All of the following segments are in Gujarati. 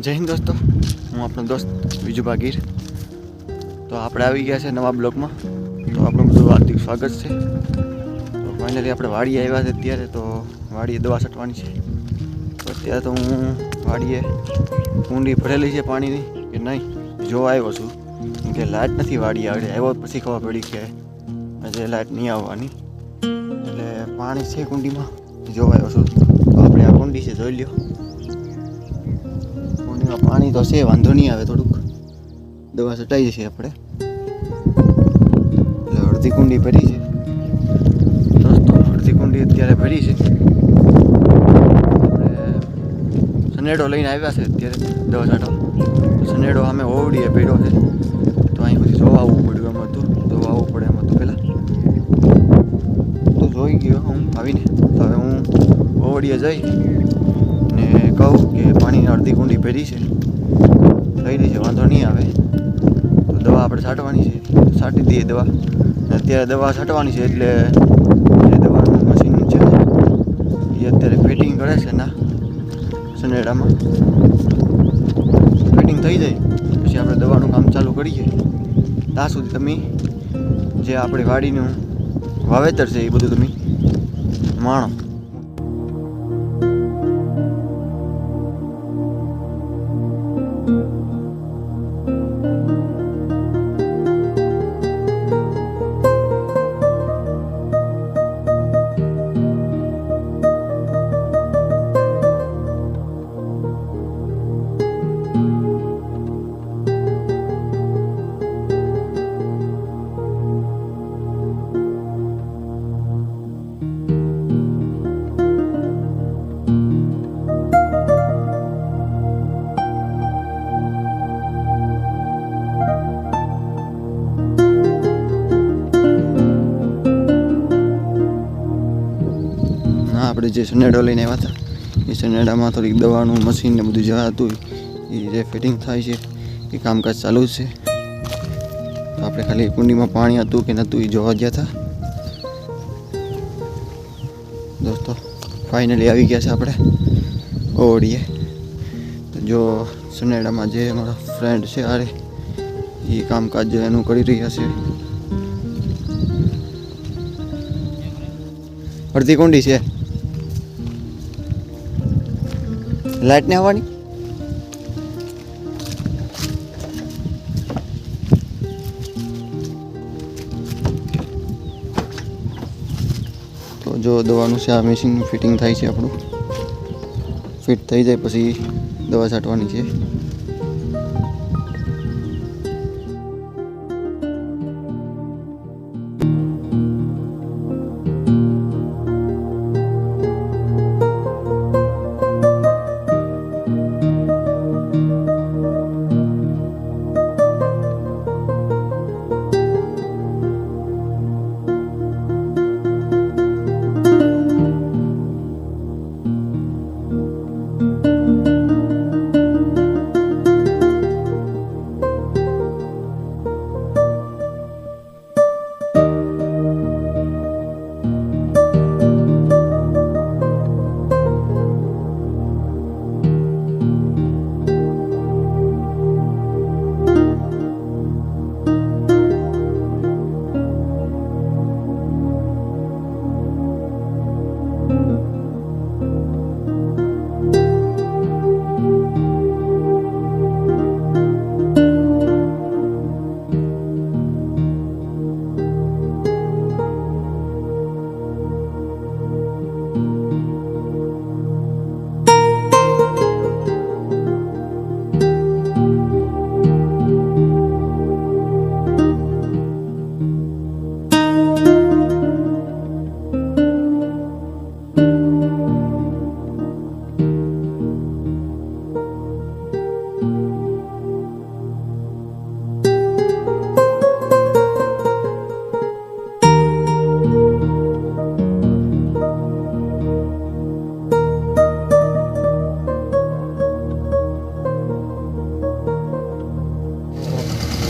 જય હિન્દ દોસ્તો, હું આપણો દોસ્ત બીજું ભાગીર. તો આપણે આવી ગયા છે નવા બ્લોકમાં તો આપણું બધું હાર્દિક સ્વાગત છે. તો ફાઇનલી આપણે વાડીએ આવ્યા છે અત્યારે, તો વાડીએ દવા છટવાની છે. તો અત્યારે તો હું વાડીએ કુંડી ભરેલી છે પાણીની, કે નહીં? જોવા આવ્યો છું. કે લાઇટ નથી વાડી આવડે. આવ્યો પછી ખબર પડી કે આજે લાઇટ નહીં આવવાની. એટલે પાણી છે કુંડીમાં. જોવા આવ્યો છું. તો આપણે આ કુંડી છે, જોઈ લ્યો. કુંડીમાં પાણી તો છે, વાંધો નહીં આવે થોડુંક. દવા છટાઈ જશે આપણે. એટલે અડધી કુંડી ભરી છે. રસ્તો અડધી કુંડી અત્યારે ભરી છે. આપણે સનેડો લઈને આવ્યા છે અત્યારે દવા છાંટવા. સનેડો અમે ઓવડીએ પડ્યો છે. તો અહીં સુધી જોવા આવવું પડ્યું એમ હતું. જોવા આવવું પડે એમ હતું પહેલાં. તો જોઈ ગયો હું આવીને. હવે હું ઓવડીએ જઈ કહું કે પાણીની અડધી કુંડી ભરી છે. થઈ છે વાંધો નહીં આવે. તો દવા આપણે છાંટવાની છે. છાંટી દઈએ દવા. અત્યારે દવા છાંટવાની છે એટલે જે દવાનું મશીન છે, એ અત્યારે ફિટિંગ કરે છે ના સનેડામાં ફિટિંગ થઈ જાય, પછી આપણે દવાનું કામ ચાલુ કરીએ. ત્યાં સુધી તમે જે આપણી વાડીનું વાવેતર છે એ બધું તમે માણો. ના આપણે જે સનેડો લઈને આવ્યા હતા, એ સનેડામાં થોડીક દવાનું, મશીન ને બધું જે હતું, એ જે ફિટિંગ થાય છે, એ કામકાજ ચાલુ છે. આપણે ખાલી કુંડીમાં પાણી હતું કે નહોતું એ જોવા ગયા હતા. દોસ્તો ફાઇનલી આવી ગયા છે આપણે, ઓડીએ. જો સનેડામાં જે મારા ફ્રેન્ડ છે આરે એ કામકાજ જે એનું કરી રહ્યા છે. અડધી કુંડી છે. લાઈટ ને આવવાની? તો જો દવાનું છે, આ મશીનનું ફિટિંગ થાય છે આપણું. ફિટ થઈ જાય પછી દવા છાંટવાની છે.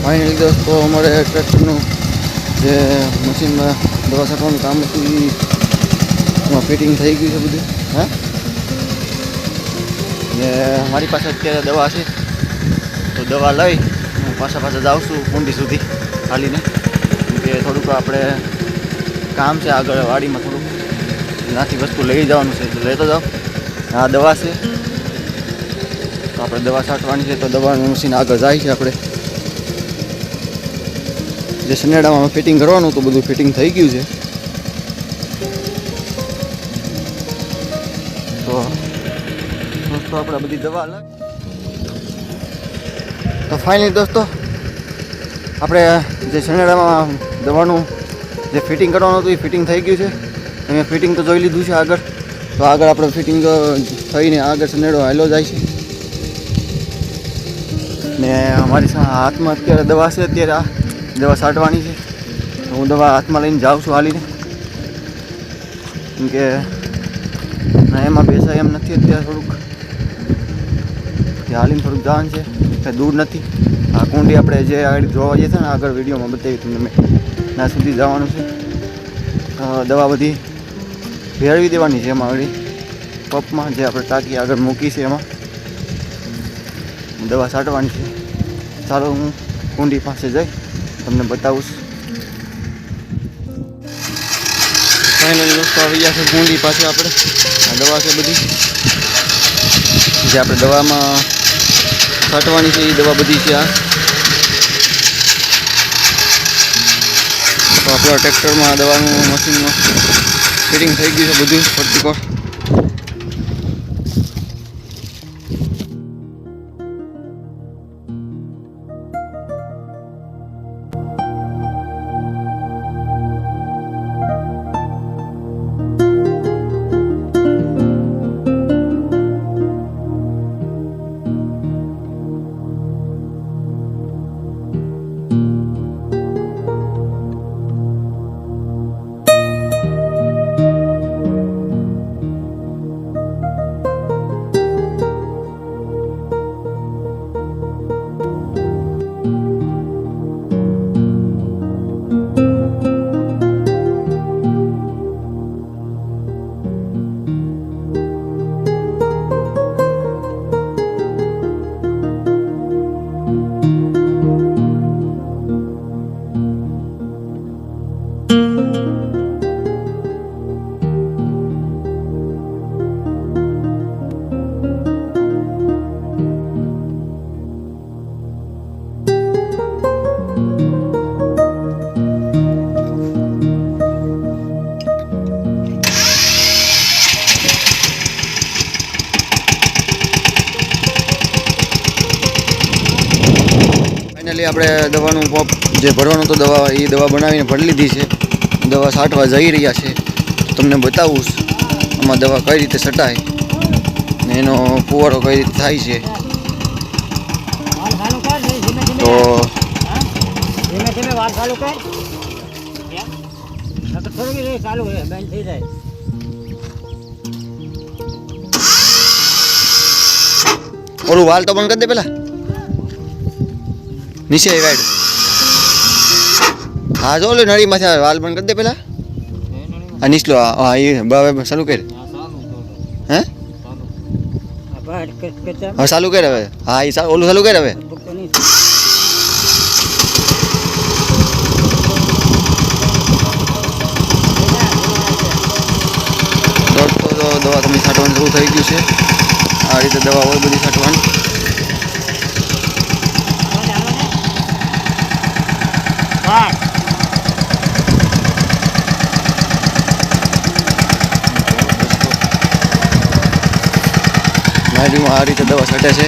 ફાઇનલી દોસ્તો, અમારે ટ્રેક્ટરનું જે મશીનમાં દવા છાંટવાનું કામ હતું એમાં ફિટિંગ થઈ ગયું છે બધું. હા? ને મારી પાસે અત્યારે દવા છે. તો દવા લઈ, હું પાછા પાછા જાઉં છું કુંડી સુધી હાલીને. કે થોડુંક આપણે કામ છે આગળ, વાડીમાં થોડુંક. નાથી વસ્તુ લઈ જવાનું છે લેતો જાઓ આ દવા છે. તો આપણે દવા છાંટવાની છે, તો દવાનું મશીન આગળ જાય છે આપણે. જે સનેડામાં ફિટિંગ કરવાનું તો બધું ફિટિંગ થઈ ગયું છે. તો આપણે બધી દવા તો ફાઇનલી દોસ્તો, આપણે જે સનેડામાં દવાનું જે ફિટિંગ કરવાનું હતું, એ ફિટિંગ થઈ ગયું છે. મેં ફિટિંગ તો જોઈ લીધું છે આગળ. તો આગળ આપણે ફિટિંગ થઈને આગળ સનેડો હાલો જાય છે. ને અમારી હાથમાં અત્યારે દવા છે, અત્યારે આ દવા છાંટવાની છે. હું દવા હાથમાં લઈને જાઉં છું હાલીને. કેમ કે ના, એમાં બેસાય એમ નથી અત્યારે થોડુંક. હાલીને થોડુંક જવાનું છે. કંઈ દૂર નથી. આ કુંડી આપણે જે આગળ જોવા જઈએ ને, આગળ વિડીયોમાં બતાવી તમને મેં ત્યાં સુધી જવાનું છે. દવા બધી ભેળવી દેવાની છે એમાં આગળ પપમાં જે આપણે ટાંકી આગળ મૂકી છે એમાં. દવા છાંટવાની છે. ચાલો હું કુંડી પાસે જઈ. તમને બતાવું ફાઇનલી દોસ્તો આવી ગયા છે કુંડી પાસે આપણે. આ દવા છે બધી. જે આપણે દવામાં છાંટવાની છે એ દવા બધી છે આ. તો આપણા ટ્રેક્ટરમાં દવાનું મશીનમાં ફિટિંગ થઈ ગયું છે બધું ફરતી આપણે દવાનું પોપ જે ભરવાનું તો દવા, એ દવા બનાવીને ભરી લીધી છે. દવા છાંટવા જઈ રહ્યા છે. તમને બતાવું આમાં દવા કઈ રીતે છટાય ને એનો ફુવારો કઈ રીતે થાય છે. તો ચાલુ હે ઓલું વાલ તો બંધ કરી દે પેલા. નીચે વાઈડ હા, જો લે નળીમાંથી આવે વાલ બંધ કરી દે પેલા. આ નીચલો હા એ હવે ચાલુ કર. હે? હા, ચાલુ કર હવે. હા, એ ઓલું ચાલુ કર હવે. દવા તમે છાંટવાનું શરૂ થઈ ગયું છે. આ રીતે દવા હોય બધી છાંટવાની. બસ. નારીમાં આ રીતે દવા છટે છ.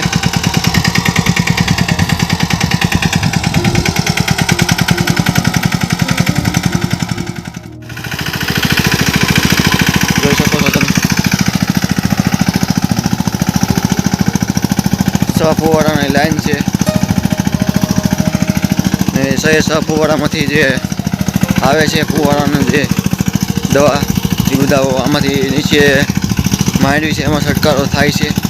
ફુવારાની લાઈન છે. ને સે છ ફુવારામાંથી જે આવે છે, ફુવારાનું જે દવા, એ બધા આમાંથી નીચે માંડવી છે, એમાં છંટકારો થાય છે.